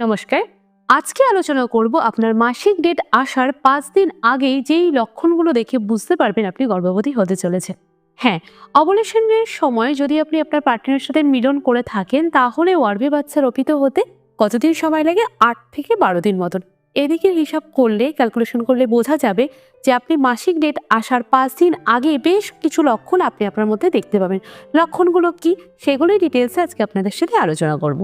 নমস্কার। আজকে আলোচনা করব আপনার মাসিক ডেট আসার পাঁচ দিন আগেই যেই লক্ষণগুলো দেখে বুঝতে পারবেন আপনি গর্ভবতী হতে চলেছেন। হ্যাঁ অবলেশনের সময় যদি আপনি আপনার পার্টনারের সাথে মিলন করে থাকেন, তাহলে ওয়ার্বে বাচ্চা রোপিত হতে কতদিন সময় লাগে? আট থেকে বারো দিন মতন। এদিকে হিসাব করলে ক্যালকুলেশন করলে বোঝা যাবে যে আপনি মাসিক ডেট আসার পাঁচ দিন আগে বেশ কিছু লক্ষণ আপনি আপনার মধ্যে দেখতে পাবেন। লক্ষণগুলো কি? সেগুলোই ডিটেলসে আজকে আপনাদের সাথে আলোচনা করব।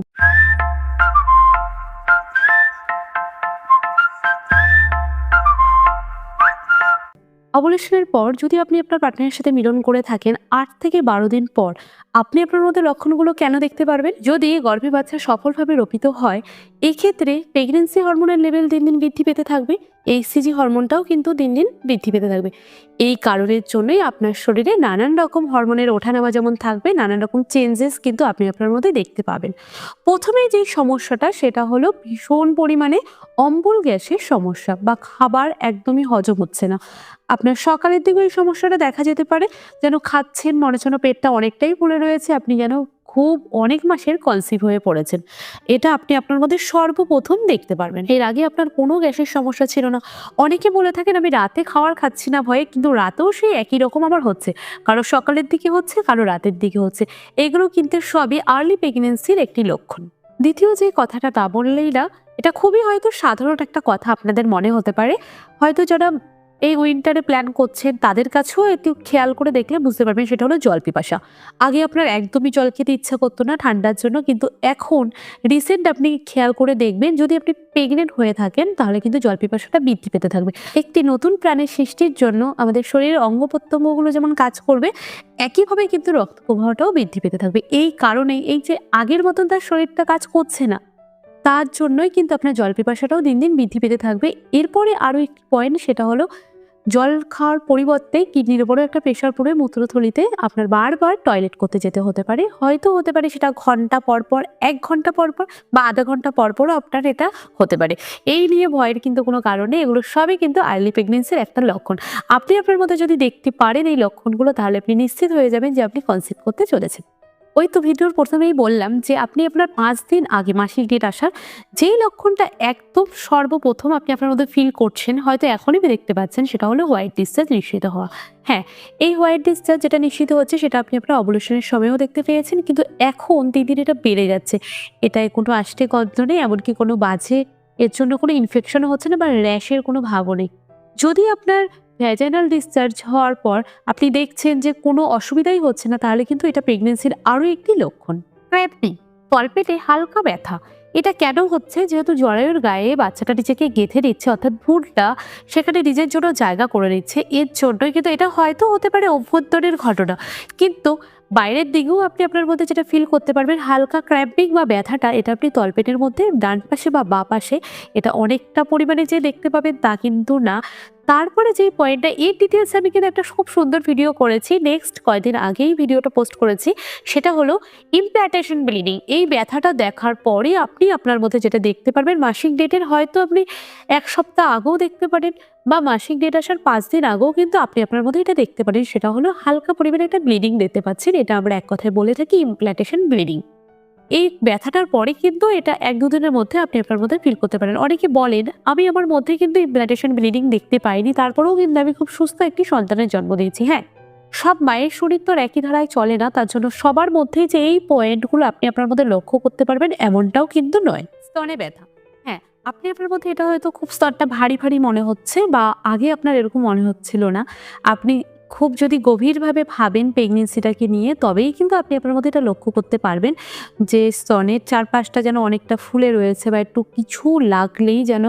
অবলেশনের পর যদি আপনি আপনার পার্টনারের সাথে মিলন করে থাকেন, আট থেকে বারো দিন পর, আপনি আপনার মধ্যে লক্ষণগুলো কেন দেখতে পারবেন? যদি গর্ভে বাচ্চা সফলভাবে রোপিত হয়, এক্ষেত্রে প্রেগনেন্সি হরমোনের লেভেল দিন দিন বৃদ্ধি পেতে থাকবে। এইচসিজি হরমোনটাও কিন্তু দিন দিন বৃদ্ধি পেতে থাকবে। এই কারণের জন্যই আপনার শরীরে নানান রকম হরমোনের ওঠানামা যেমন থাকবে, নানান রকম চেঞ্জেস কিন্তু আপনি আপনার মধ্যে দেখতে পাবেন। প্রথমে যেই সমস্যাটা, সেটা হলো ভীষণ পরিমাণে অম্বল গ্যাসের সমস্যা বা খাবার একদমই হজম হচ্ছে না। আপনার সকালের দিকে এই সমস্যাটা দেখা যেতে পারে, যেন খাচ্ছেন, মনে যেন পেটটা অনেকটাই ফুলে রয়েছে, আপনি যেন খুব অনেক মাসের কনসিভ হয়ে পড়েছেন। এটা আপনি আপনার মধ্যে সর্বপ্রথম দেখতে পারবেন। এর আগে আপনার কোনো গ্যাসের সমস্যা ছিল না। অনেকে বলে থাকেন, আমি রাতে খাওয়ার খাচ্ছি না ভয়ে, কিন্তু রাতেও সেই একই রকম আমার হচ্ছে। কারও সকালের দিকে হচ্ছে, কারও রাতের দিকে হচ্ছে। এগুলো কিন্তু সবই আর্লি প্রেগনেন্সির একটি লক্ষণ। দ্বিতীয় যে কথাটা তা বললেই না, এটা খুবই হয়তো সাধারণ একটা কথা আপনাদের মনে হতে পারে। হয়তো যারা এই উইন্টারে প্ল্যান করছেন তাদের কাছেও একটু খেয়াল করে দেখলে বুঝতে পারবেন, সেটা হলো জল পিপাসা। আগে আপনার একদমই জল খেতে ইচ্ছা করতো না ঠান্ডার জন্য, কিন্তু এখন রিসেন্ট আপনি খেয়াল করে দেখবেন, যদি আপনি প্রেগনেন্ট হয়ে থাকেন, তাহলে কিন্তু জল পিপাসাটা বৃদ্ধি পেতে থাকবে। একটি নতুন প্রাণের সৃষ্টির জন্য আমাদের শরীরের অঙ্গ প্রত্যঙ্গগুলো যেমন কাজ করবে, একইভাবে কিন্তু রক্ত প্রবাহটাও বৃদ্ধি পেতে থাকবে। এই কারণেই এই যে আগের মতন তার শরীরটা কাজ করছে না, তার জন্যই কিন্তু আপনার জল পিপাসাটাও দিন দিন বৃদ্ধি পেতে থাকবে। এরপরে আরও একটি পয়েন্ট সেটা হলো জল খাওয়ার পরিবর্তে কিডনির উপরেও একটা প্রেশার পড়ে মূত্রথলিতে আপনার বারবার টয়লেট করতে যেতে হতে পারে। হয়তো হতে পারে সেটা ঘণ্টা পর পর, এক ঘণ্টা পর পর বা আধা ঘণ্টা পর পরও আপনার এটা হতে পারে। এই নিয়ে ভয়ের কিন্তু কোনো কারণে এগুলো সবই কিন্তু আর্লি প্রেগনেন্সির একটা লক্ষণ। আপনি আপনার মধ্যে যদি দেখতে পারেন এই লক্ষণগুলো, তাহলে আপনি নিশ্চিত হয়ে যাবেন যে আপনি কনসিভ করতে চলেছেন। ওই তো ভিডিওর প্রথমেই বললাম যে আপনি আপনার পাঁচ দিন আগে মাসিক ডেট আসার যেই লক্ষণটা একদম সর্বপ্রথম আপনি আপনার মধ্যে ফিল করছেন, হয়তো এখনই দেখতে পাচ্ছেন সেটা হলো হোয়াইট ডিসচার্জ নিশ্চিত হওয়া। হ্যাঁ এই হোয়াইট ডিসচার্জ যেটা নিশ্চিত হচ্ছে সেটা আপনি আপনার অবলেশনের সময়ও দেখতে পেয়েছেন, কিন্তু এখন দিন দিন এটা বেড়ে যাচ্ছে। এটায় কোনো আষ্টে গন্ধ নেই, এমনকি কোনো বাজে, এর জন্য কোনো ইনফেকশনও হচ্ছে না বা র্যাশের কোনো ভাবও নেই। যদি আপনার ভ্যাজাইনাল ডিসচার্জ হওয়ার পর আপনি দেখছেন যে কোনো অসুবিধাই হচ্ছে না, তাহলে কিন্তু এটা প্রেগনেন্সির আরও একটি লক্ষণ। ক্র্যাপনি তলপেটে হালকা ব্যথা। এটা কেন হচ্ছে? যেহেতু জরায়ুর গায়ে বাচ্চাটা নিজেকে গেঁথে দিচ্ছে অর্থাৎ ভুলটা সেখানে নিজের জন্য জায়গা করে নিচ্ছে। এর জন্যই কিন্তু এটা হয়তো হতে পারে অভ্যন্তরের ঘটনা। কিন্তু বাইরের দিকেও আপনি আপনার মধ্যে যেটা ফিল করতে পারবেন, হালকা ক্র্যাম্পিং বা ব্যথাটা, এটা আপনি তলপেটের মধ্যে, ডান পাশে বা বা পাশে, এটা অনেকটা পরিমাণে যে দেখতে পাবেন তা কিন্তু না। তারপরে যে পয়েন্টটা এর ডিটেলস আমি কিন্তু একটা খুব সুন্দর ভিডিও করেছি। নেক্সট কয়েকদিন আগেই ভিডিওটা পোস্ট করেছি। সেটা হলো ইমপ্ল্যান্টেশন ব্লিডিং এই ব্যথাটা দেখার পরে আপনি আপনার মধ্যে যেটা দেখতে পারবেন, মাসিক ডেটের হয়তো আপনি এক সপ্তাহ আগেও দেখতে পারেন বা মাসিক ডেট আসার পাঁচ দিন আগেও কিন্তু আপনি আপনার মধ্যে এটা দেখতে পারেন। সেটা হলো হালকা পরিমাণে একটা ব্লিডিং দেখতে পাচ্ছেন। এটা আমরা এক কথায় বলে থাকি ইমপ্ল্যান্টেশন ব্লিডিং এই ব্যথাটার পরে কিন্তু এটা এক দুদিনের মধ্যে আপনি আপনার মধ্যে ফিল করতে পারেন। অনেকে বলেন, আমি আমার মধ্যে কিন্তু ইমপ্ল্যান্টেশন ব্লিডিং দেখতে পাইনি। তারপরেও কিন্তু আমি খুব সুস্থ একটি সন্তানের জন্ম দিয়েছি। হ্যাঁ সব মায়ের শরীর তো একই ধারায় চলে না, তার জন্য সবার মধ্যেই যে এই পয়েন্টগুলো আপনি আপনার মধ্যে লক্ষ্য করতে পারবেন, এমনটাও কিন্তু নয়। স্তনে ব্যথা। হ্যাঁ আপনি আপনার মধ্যে এটা হয়তো খুব স্তরটা ভারী ভারী মনে হচ্ছে বা আগে আপনার এরকম মনে হচ্ছিল না। আপনি খুব যদি গভীরভাবে ভাবেন প্রেগনেন্সিটাকে নিয়ে, তবেই কিন্তু আপনি আপনার মধ্যে এটা লক্ষ্য করতে পারবেন যে স্তনের চারপাশটা যেন অনেকটা ফুলে রয়েছে বা একটু কিছু লাগলেই যেন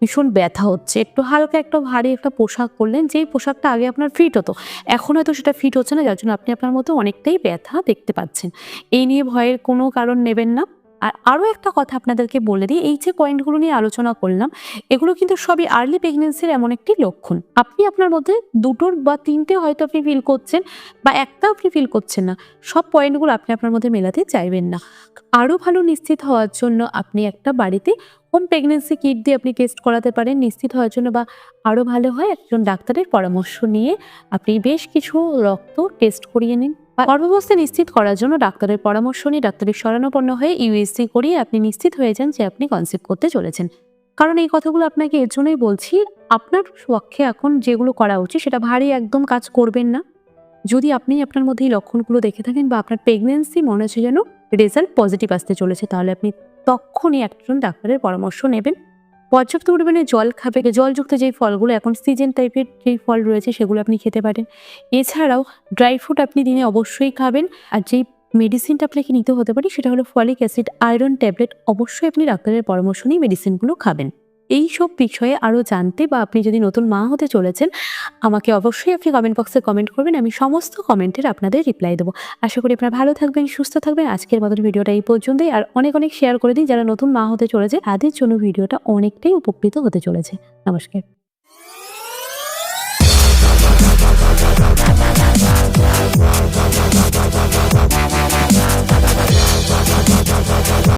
ভীষণ ব্যথা হচ্ছে। একটু হালকা একটা ভারী একটা পোশাক পরলেন, যেই পোশাকটা আগে আপনার ফিট হতো, এখন হয়তো সেটা ফিট হচ্ছে না, যার জন্য আপনি আপনার মধ্যে অনেকটাই ব্যথা দেখতে পাচ্ছেন। এই নিয়ে ভয়ের কোনো কারণ নেবেন না। আর আরও একটা কথা আপনাদেরকে বলে দিই, এই যে পয়েন্টগুলো নিয়ে আলোচনা করলাম, এগুলো কিন্তু সবই আর্লি প্রেগনেন্সির এমন একটি লক্ষণ। আপনি আপনার মধ্যে দুটোর বা তিনটে হয়তো আপনি ফিল করছেন বা একটা আপনি ফিল করছেন না, সব পয়েন্টগুলো আপনি আপনার মধ্যে মেলাতে চাইবেন না। আরও ভালো নিশ্চিত হওয়ার জন্য আপনি একটা বাড়িতে হোম প্রেগনেন্সি কিট দিয়ে আপনি টেস্ট করাতে পারেন, নিশ্চিত হওয়ার জন্য বা আরও ভালো হয় একজন ডাক্তারের পরামর্শ নিয়ে আপনি বেশ কিছু রক্ত টেস্ট করিয়ে নিন। গর্ভাবস্থা নিশ্চিত করার জন্য ডাক্তারের পরামর্শ নিয়ে ডাক্তারের শরণাপন্ন হয়ে ইউএসসি করিয়ে আপনি নিশ্চিত হয়ে যান যে আপনি কনসেপ্ট করতে চলেছেন। কারণ এই কথাগুলো আপনাকে এর জন্যই বলছি, আপনার পক্ষে এখন যেগুলো করা উচিত সেটা ভারী একদম কাজ করবেন না। যদি আপনি আপনার মধ্যে এই লক্ষণগুলো দেখে থাকেন বা আপনার প্রেগনেন্সি মনে হচ্ছে যেন রেজাল্ট পজিটিভ আসতে চলেছে, তাহলে আপনি তখনই একজন ডাক্তারের পরামর্শ নেবেন। পর্যাপ্ত পরিমাণে জল খাবে। জলযুক্ত যেই ফলগুলো, এখন সিজন টাইপের যেই ফল রয়েছে সেগুলো আপনি খেতে পারেন। এছাড়াও ড্রাই ফ্রুট আপনি দিনে অবশ্যই খাবেন। আর যেই মেডিসিনটা আপনাকে নিতে হতে পারে, সেটা হলো ফলিক অ্যাসিড আয়রন ট্যাবলেট অবশ্যই আপনি ডাক্তারের পরামর্শ নিয়ে মেডিসিনগুলো খাবেন। এই সব বিষয়ে আরও জানতে বা আপনি যদি নতুন মা হতে চলেছেন, আমাকে অবশ্যই আপনি কমেন্ট বক্সে কমেন্ট করবেন, আমি সমস্ত কমেন্টের আপনাদের রিপ্লাই দেবো। আশা করি আপনারা ভালো থাকবেন, সুস্থ থাকবেন। আজকের মতন ভিডিওটা এই পর্যন্তই। আর অনেক অনেক শেয়ার করে দিন যারা নতুন মা হতে চলেছে, তাদের জন্য ভিডিওটা অনেকটাই উপকৃত হতে চলেছে। নমস্কার।